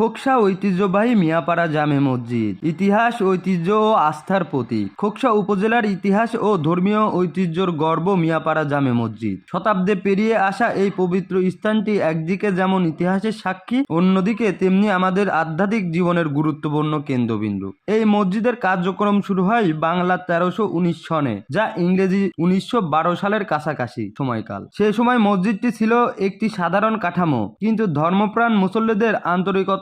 খোকসা ঐতিহ্যবাহী মিয়াপাড়া জামে মসজিদ। ইতিহাস, ঐতিহ্য ও আস্থার প্রতীক। খোকসা উপজেলার ইতিহাস ও ধর্মীয় ঐতিহ্যর গর্ব মিয়াপাড়া জামে মসজিদ। শতাব্দে পেরিয়ে আসা এই পবিত্র স্থানটি একদিকে যেমন ইতিহাসের সাক্ষী, অন্যদিকে তেমনি আমাদের আধ্যাত্মিক জীবনের গুরুত্বপূর্ণ কেন্দ্রবিন্দু। এই মসজিদের কার্যক্রম শুরু হয় বাংলা তেরোশো উনিশ সনে, যা ইংরেজি উনিশশো বারো সালের কাছাকাছি সময়কাল। সে সময় মসজিদটি ছিল একটি সাধারণ কাঠামো, কিন্তু ধর্মপ্রাণ মুসল্লিদের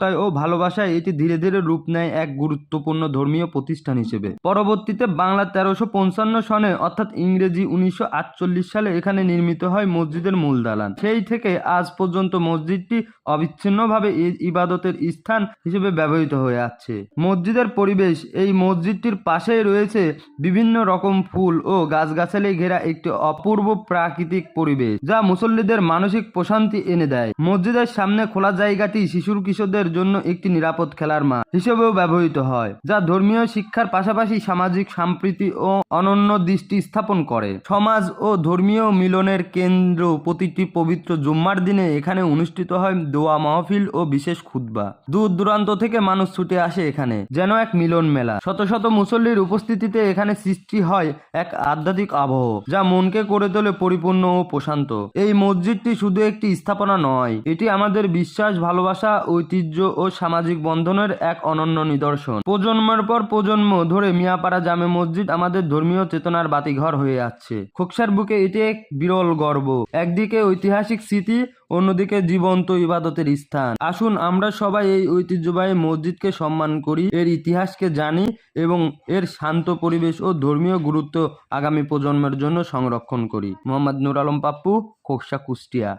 আন্তরিকতায় ও ভালোবাসায় এটি ধীরে ধীরে রূপ নেয় এক গুরুত্বপূর্ণ ধর্মীয় প্রতিষ্ঠান হিসেবে। পরবর্তীতে বাংলা তেরোশো পঞ্চান্ন সনে, অর্থাৎ ইংরেজি উনিশশো আটচল্লিশ সালে এখানে নির্মিত হয় মসজিদের মূল দালান। সেই থেকে আজ পর্যন্ত মসজিদটি অবিচ্ছিন্নভাবে ইবাদতের স্থান হিসেবে ব্যবহৃত হয়ে আছে। মসজিদের পরিবেশ, এই মসজিদটির পাশেই রয়েছে বিভিন্ন রকম ফুল ও গাছগাছালি ঘেরা একটি অপূর্ব প্রাকৃতিক পরিবেশ, যা মুসল্লিদের মানসিক প্রশান্তি এনে দেয়। মসজিদের সামনে খোলা জায়গাটি শিশুর, কিশোরদের জন্য একটি নিরাপদ খেলার মাঠ হিসেবেও ব্যবহৃত হয়, যা ধর্মীয় শিক্ষার পাশাপাশি সামাজিক সম্প্রীতি ও অনন্য দৃষ্টি স্থাপন করে। সমাজ ও ধর্মীয় মিলনের কেন্দ্র প্রতিটি পবিত্র জুম্মার দিনে এখানে অনুষ্ঠিত হয় দোয়া মাহফিল ও বিশেষ খুতবা। দূর দূরান্ত থেকে মানুষ ছুটে আসে এখানে, যেন এক মিলন মেলা। শত শত মুসল্লির উপস্থিতিতে এখানে সৃষ্টি হয় এক আধ্যাত্মিক আবহ, যা মনকে করে তোলে পরিপূর্ণ ও প্রশান্ত। এই মসজিদটি শুধু একটি স্থাপনা নয়, এটি আমাদের বিশ্বাস, ভালোবাসা, ঐতিহ্য ও সামাজিক বন্ধনের এক অনন্য নিদর্শন। প্রজন্মের পর প্রজন্ম ধরে মিয়াপাড়া জামে মসজিদ আমাদের ধর্মীয় চেতনার বাতিঘর হয়ে যাচ্ছে। খোকসার বুকে এটি এক বিরল গর্ব। একদিকে ঐতিহাসিক স্মৃতি, অন্যদিকে জীবন্ত ইবাদতের স্থান। আসুন আমরা সবাই এই ঐতিহ্যবাহী মসজিদকে সম্মান করি, এর ইতিহাসকে জানি এবং এর শান্ত পরিবেশ ও ধর্মীয় গুরুত্ব আগামী প্রজন্মের জন্য সংরক্ষণ করি। মোহাম্মদ নুর আলম পাপ্পু, খোকসা কুষ্টিয়া।